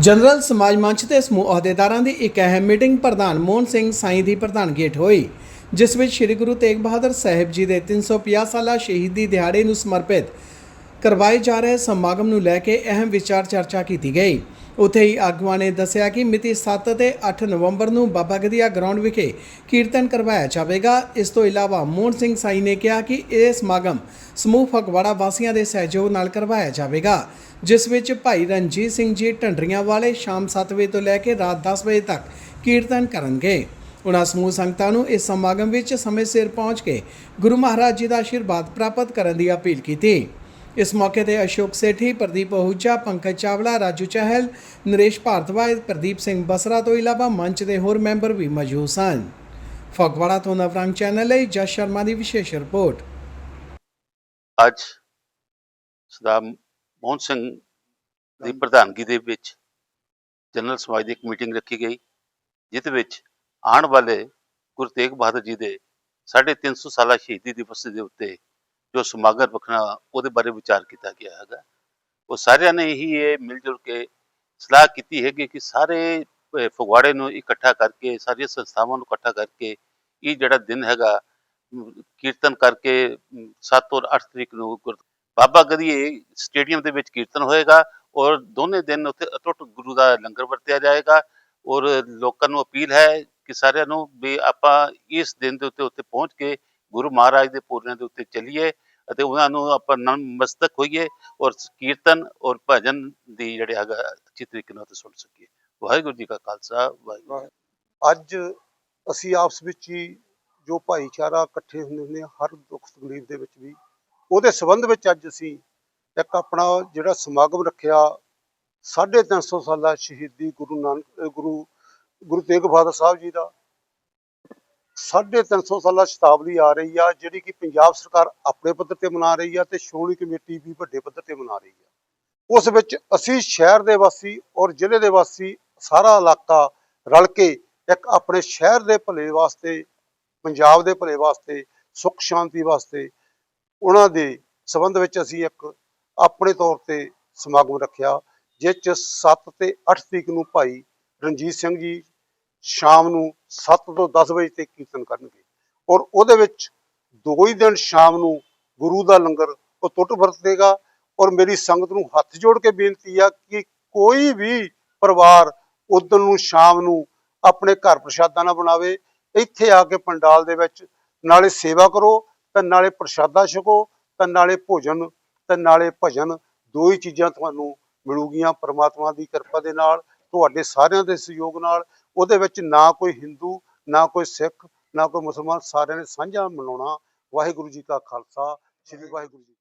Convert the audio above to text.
General ਸਮਾਜ ਮੰਚ ਦੇ ਸਮੂਹ ਅਹੁਦੇਦਾਰਾਂ ਦੀ ਇੱਕ ਅਹਿਮ ਮੀਟਿੰਗ ਪ੍ਰਧਾਨ ਮੋਹਨ ਸਿੰਘ ਸਾਈਂ ਦੀ ਪ੍ਰਧਾਨਗੀ ਹੇਠ ਹੋਈ, ਜਿਸ ਵਿੱਚ ਸ੍ਰੀ ਗੁਰੂ ਤੇਗ ਬਹਾਦਰ ਸਾਹਿਬ ਜੀ ਦੇ 350 ਸਾਲਾ ਸ਼ਹੀਦੀ ਦਿਹਾੜੇ ਨੂੰ ਸਮਰਪਿਤ ਕਰਵਾਏ ਜਾ ਰਹੇ ਸਮਾਗਮ ਨੂੰ ਲੈ ਕੇ ਅਹਿਮ ਵਿਚਾਰ ਚਰਚਾ ਕੀਤੀ ਗਈ। ਉੱਥੇ ਹੀ ਆਗੂਆਂ ਨੇ ਦੱਸਿਆ ਕਿ ਮਿਤੀ 7 ਤੇ 8 ਨਵੰਬਰ ਨੂੰ ਬਾਬਾ ਗਦੀਆ ਗਰਾਊਂਡ ਵਿਖੇ ਕੀਰਤਨ ਕਰਵਾਇਆ ਜਾਵੇਗਾ। ਇਸ ਤੋਂ ਇਲਾਵਾ ਮੋਹਨ ਸਿੰਘ ਸਾਈ ਨੇ ਕਿਹਾ ਕਿ ਇਹ ਸਮਾਗਮ ਸਮੂਹ ਫਗਵਾੜਾ ਵਾਸੀਆਂ ਦੇ ਸਹਿਯੋਗ ਨਾਲ ਕਰਵਾਇਆ ਜਾਵੇਗਾ, ਜਿਸ ਵਿੱਚ ਭਾਈ ਰਣਜੀਤ ਸਿੰਘ ਜੀ ਢੰਡਰੀਆਂ ਵਾਲੇ ਸ਼ਾਮ 7 ਵਜੇ ਤੋਂ ਲੈ ਕੇ ਰਾਤ 10 ਵਜੇ ਤੱਕ ਕੀਰਤਨ ਕਰਨਗੇ। ਉਹਨਾਂ ਸਮੂਹ ਸੰਗਤਾਂ ਨੂੰ ਇਸ ਸਮਾਗਮ ਵਿੱਚ ਸਮੇਂ ਸਿਰ ਪਹੁੰਚ ਕੇ ਗੁਰੂ ਮਹਾਰਾਜ ਜੀ ਦਾ ਆਸ਼ੀਰਵਾਦ ਪ੍ਰਾਪਤ ਕਰਨ ਦੀ ਅਪੀਲ ਕੀਤੀ। ਇਸ ਮੌਕੇ ਤੇ ਅਸ਼ੋਕ ਸੇਠੀ ਪ੍ਰਦੀਪ ਅਹੂਜਾ ਪੰਕਜ ਚਾਵਲਾ ਰਾਜੂ ਚਹਿਲ ਨਰੇਸ਼ ਭਾਰਤਵਾਜ ਪ੍ਰਦੀਪ ਸਿੰਘ ਬਸਰਾ ਤੋਂ ਇਲਾਵਾ ਮੰਚ ਦੇ ਹੋਰ ਮੈਂਬਰ ਵੀ ਮੌਜੂਦ ਸਨ। ਫਗਵਾੜਾ ਤੋਂ ਨਵਰੰਗ ਚੈਨਲ ਲਈ ਜਸ ਸ਼ਰਮਾ ਦੀ ਵਿਸ਼ੇਸ਼ ਰਿਪੋਰਟ। ਅੱਜ ਸਰਦਾਰ ਮੋਹਨ ਸਿੰਘ ਦੀ ਪ੍ਰਧਾਨਗੀ ਦੇ ਵਿੱਚ ਜਨਰਲ ਸਮਾਜ ਦੀ ਇੱਕ ਮੀਟਿੰਗ ਰੱਖੀ ਗਈ ਜਿਸ ਵਿੱਚ ਆਉਣ ਵਾਲੇ ਗੁਰੂ ਤੇਗ ਬਹਾਦਰ ਜੀ ਦੇ 350 ਸਾਲਾ ਸ਼ਹੀਦੀ ਦਿਵਸ ਦੇ ਉੱਤੇ ਜੋ ਸਮਾਗਮ ਰੱਖਣਾ ਉਹਦੇ ਬਾਰੇ ਵਿਚਾਰ ਕੀਤਾ ਗਿਆ ਹੈਗਾ। ਉਹ ਸਾਰਿਆਂ ਨੇ ਹੀ ਇਹ ਮਿਲ ਜੁਲ ਕੇ ਸਲਾਹ ਕੀਤੀ ਹੈਗੀ ਕਿ ਸਾਰੇ ਫਗਵਾੜੇ ਨੂੰ ਇਕੱਠਾ ਕਰਕੇ, ਸਾਰੀਆਂ ਸੰਸਥਾਵਾਂ ਨੂੰ ਇਕੱਠਾ ਕਰਕੇ ਇਹ ਜਿਹੜਾ ਦਿਨ ਹੈਗਾ ਕੀਰਤਨ ਕਰਕੇ 7 ਔਰ 8 ਤਰੀਕ ਨੂੰ ਗੁਰ- ਬਾਬਾ ਗਦੀਏ ਸਟੇਡੀਅਮ ਦੇ ਵਿੱਚ ਕੀਰਤਨ ਹੋਏਗਾ ਔਰ ਦੋਨੇ ਦਿਨ ਉੱਥੇ ਅਟੁੱਟ ਗੁਰੂ ਦਾ ਲੰਗਰ ਵਰਤਿਆ ਜਾਏਗਾ ਔਰ ਲੋਕਾਂ ਨੂੰ ਅਪੀਲ ਹੈ ਕਿ ਸਾਰਿਆਂ ਨੂੰ ਵੀ ਆਪਾਂ ਇਸ ਦਿਨ ਦੇ ਉੱਤੇ ਉੱਤੇ ਪਹੁੰਚ ਕੇ ਗੁਰੂ ਮਹਾਰਾਜ ਦੇ ਪੂਰਨਿਆਂ ਦੇ ਉੱਤੇ ਚੱਲੀਏ ਅਤੇ ਉਹਨਾਂ ਨੂੰ ਆਪਾਂ ਨਮਸਤਕ ਹੋਈਏ ਔਰ ਕੀਰਤਨ ਔਰ ਭਜਨ ਦੀ ਜਿਹੜੇ ਹੈਗਾ, ਅੱਛੀ ਤਰੀਕੇ ਨਾਲ ਸੁਣ ਸਕੀਏ। ਵਾਹਿਗੁਰੂ ਜੀ ਕਾ ਖਾਲਸਾ, ਵਾਹਿਗੁਰੂ ਅੱਜ ਅਸੀਂ ਆਪਸ ਵਿੱਚ ਹੀ ਜੋ ਭਾਈਚਾਰਾ ਇਕੱਠੇ ਹੁੰਦੇ ਹੁੰਦੇ ਹਾਂ ਹਰ ਦੁੱਖ ਤਕਲੀਫ ਦੇ ਵਿੱਚ ਵੀ, ਉਹਦੇ ਸੰਬੰਧ ਵਿੱਚ ਅੱਜ ਅਸੀਂ ਇੱਕ ਆਪਣਾ ਜਿਹੜਾ ਸਮਾਗਮ ਰੱਖਿਆ 350 ਸਾਲਾ ਸ਼ਹੀਦੀ ਗੁਰੂ ਨਾਨਕ ਗੁਰੂ ਗੁਰੂ ਤੇਗ ਬਹਾਦਰ ਸਾਹਿਬ ਜੀ ਦਾ। 350 ਸਾਲਾ ਸ਼ਤਾਬਦੀ ਆ ਰਹੀ ਆ, ਜਿਹੜੀ ਕਿ ਪੰਜਾਬ ਸਰਕਾਰ ਆਪਣੇ ਪੱਧਰ ਤੇ ਮਨਾ ਰਹੀ ਆ ਤੇ ਸ਼੍ਰੋਮਣੀ ਕਮੇਟੀ ਵੀ ਵੱਡੇ ਪੱਧਰ ਤੇ ਮਨਾ ਰਹੀ ਆ। ਉਸ ਵਿੱਚ ਅਸੀਂ ਸ਼ਹਿਰ ਦੇ ਵਾਸੀ ਔਰ ਜ਼ਿਲ੍ਹੇ ਦੇ ਵਾਸੀ ਸਾਰਾ ਇਲਾਕਾ ਰਲ ਕੇ ਇੱਕ ਆਪਣੇ ਸ਼ਹਿਰ ਦੇ ਭਲੇ ਵਾਸਤੇ, ਪੰਜਾਬ ਦੇ ਭਲੇ ਵਾਸਤੇ, ਸੁੱਖ ਸ਼ਾਂਤੀ ਵਾਸਤੇ ਉਹਨਾਂ ਦੇ ਸਬੰਧ ਵਿੱਚ ਅਸੀਂ ਇੱਕ ਆਪਣੇ ਤੌਰ ਤੇ ਸਮਾਗਮ ਰੱਖਿਆ, ਜਿਸ ਚ 7 ਤੇ 8 ਤਰੀਕ ਨੂੰ ਭਾਈ ਰਣਜੀਤ ਸਿੰਘ ਜੀ ਸ਼ਾਮ ਨੂੰ 7 ਤੋਂ 10 ਵਜੇ ਤੱਕ ਕੀਰਤਨ ਕਰਨਗੇ। ਔਰ ਉਹਦੇ ਵਿੱਚ ਦੋ ਹੀ ਦਿਨ ਸ਼ਾਮ ਨੂੰ ਗੁਰੂ ਦਾ ਲੰਗਰ ਉਹ ਟੁੱਟ ਵਰਤੇਗਾ ਔਰ ਮੇਰੀ ਸੰਗਤ ਨੂੰ ਹੱਥ ਜੋੜ ਕੇ ਬੇਨਤੀ ਆ ਕਿ ਕੋਈ ਵੀ ਪਰਿਵਾਰ ਉਦੋਂ ਨੂੰ ਸ਼ਾਮ ਨੂੰ ਆਪਣੇ ਘਰ ਪ੍ਰਸ਼ਾਦਾ ਨਾ ਬਣਾਵੇ। ਇੱਥੇ ਆ ਕੇ ਪੰਡਾਲ ਦੇ ਵਿੱਚ ਨਾਲੇ ਸੇਵਾ ਕਰੋ, ਤੇ ਨਾਲੇ ਪ੍ਰਸ਼ਾਦਾ ਛਕੋ, ਤੇ ਨਾਲੇ ਭੋਜਨ, ਤੇ ਨਾਲੇ ਭਜਨ ਦੋ ਹੀ ਚੀਜ਼ਾਂ ਤੁਹਾਨੂੰ ਮਿਲੂਗੀਆਂ ਪ੍ਰਮਾਤਮਾ ਦੀ ਕਿਰਪਾ ਦੇ ਨਾਲ, ਤੁਹਾਡੇ ਸਾਰਿਆਂ ਦੇ ਸਹਿਯੋਗ ਨਾਲ ਉਹਦੇ ਵਿੱਚ ਨਾ ਕੋਈ ਹਿੰਦੂ, ਨਾ ਕੋਈ ਸਿੱਖ, ਨਾ ਕੋਈ ਮੁਸਲਮਾਨ, ਸਾਰਿਆਂ ਨੇ ਸਾਂਝਾ ਮਨਾਉਣਾ। ਵਾਹਿਗੁਰੂ ਜੀ ਕਾ ਖਾਲਸਾ, ਸ੍ਰੀ ਵਾਹਿਗੁਰੂ ਜੀ